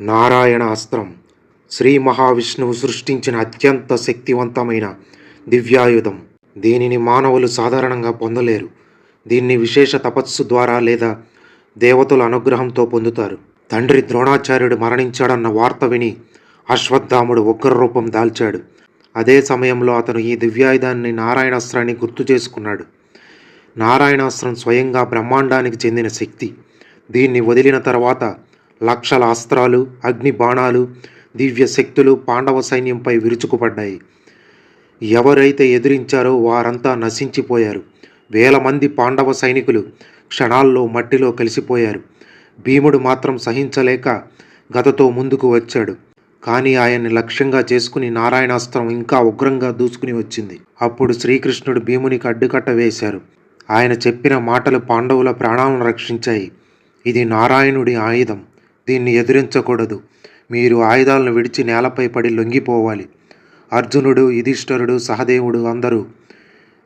నారాయణ అస్త్రం. శ్రీ మహావిష్ణువు సృష్టించిన అత్యంత శక్తివంతమైన దివ్యాయుధం. దీనిని మానవులు సాధారణంగా పొందలేరు. దీన్ని విశేష తపస్సు ద్వారా లేదా దేవతల అనుగ్రహంతో పొందుతారు. తండ్రి ద్రోణాచార్యుడు మరణించాడన్న వార్త విని అశ్వత్థాముడు ఉగ్ర రూపం దాల్చాడు. అదే సమయంలో అతను ఈ దివ్యాయుధాన్ని నారాయణాస్త్రాన్ని గుర్తు చేసుకున్నాడు. నారాయణాస్త్రం స్వయంగా బ్రహ్మాండానికి చెందిన శక్తి. దీన్ని వదిలిన తర్వాత లక్షల అస్త్రాలు అగ్ని బాణాలు దివ్య శక్తులు పాండవ సైన్యంపై విరుచుకుపడ్డాయి. ఎవరైతే ఎదిరించారో వారంతా నశించిపోయారు. వేల మంది పాండవ సైనికులు క్షణాల్లో మట్టిలో కలిసిపోయారు. భీముడు మాత్రం సహించలేక గతతో ముందుకు వచ్చాడు. కానీ ఆయన్ని లక్ష్యంగా చేసుకుని నారాయణాస్త్రం ఇంకా ఉగ్రంగా దూసుకుని వచ్చింది. అప్పుడు శ్రీకృష్ణుడు భీమునికి అడ్డుకట్ట వేశారు. ఆయన చెప్పిన మాటలు పాండవుల ప్రాణాలను రక్షించాయి. ఇది నారాయణుడి ఆయుధం. దీన్ని ఎదిరించకూడదు. మీరు ఆయుధాలను విడిచి నేలపై పడి లొంగిపోవాలి. అర్జునుడు యుధిష్ఠరుడు సహదేవుడు అందరూ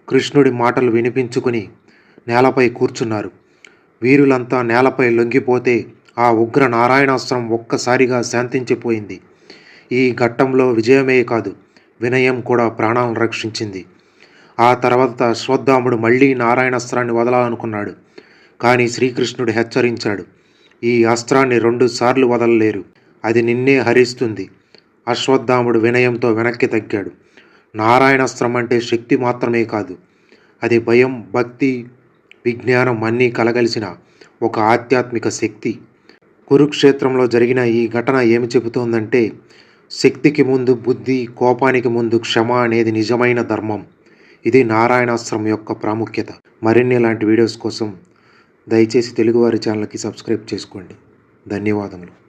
కృష్ణుడి మాటలు వినిపించుకుని నేలపై కూర్చున్నారు. వీరులంతా నేలపై లొంగిపోతే ఆ ఉగ్ర నారాయణాస్త్రం ఒక్కసారిగా శాంతించిపోయింది. ఈ ఘట్టంలో విజయమే కాదు వినయం కూడా ప్రాణాలను రక్షించింది. ఆ తర్వాత అశ్వత్థాముడు మళ్ళీ నారాయణాస్త్రాన్ని వదలాలనుకున్నాడు. కానీ శ్రీకృష్ణుడు హెచ్చరించాడు. ఈ అస్త్రాన్ని రెండుసార్లు వదలలేరు. అది నిన్నే హరిస్తుంది. అశ్వత్థాముడు వినయంతో వెనక్కి తగ్గాడు. నారాయణాస్త్రం అంటే శక్తి మాత్రమే కాదు. అది భయం భక్తి విజ్ఞానం అన్నీ కలగలిసిన ఒక ఆధ్యాత్మిక శక్తి. కురుక్షేత్రంలో జరిగిన ఈ ఘటన ఏమి చెబుతోందంటే శక్తికి ముందు బుద్ధి కోపానికి ముందు క్షమ అనేది నిజమైన ధర్మం. ఇది నారాయణాస్త్రం యొక్క ప్రాముఖ్యత. మరిన్ని ఇలాంటి వీడియోస్ కోసం దయచేసి తెలుగువారి ఛానల్కి సబ్స్క్రైబ్ చేసుకోండి. ధన్యవాదములు.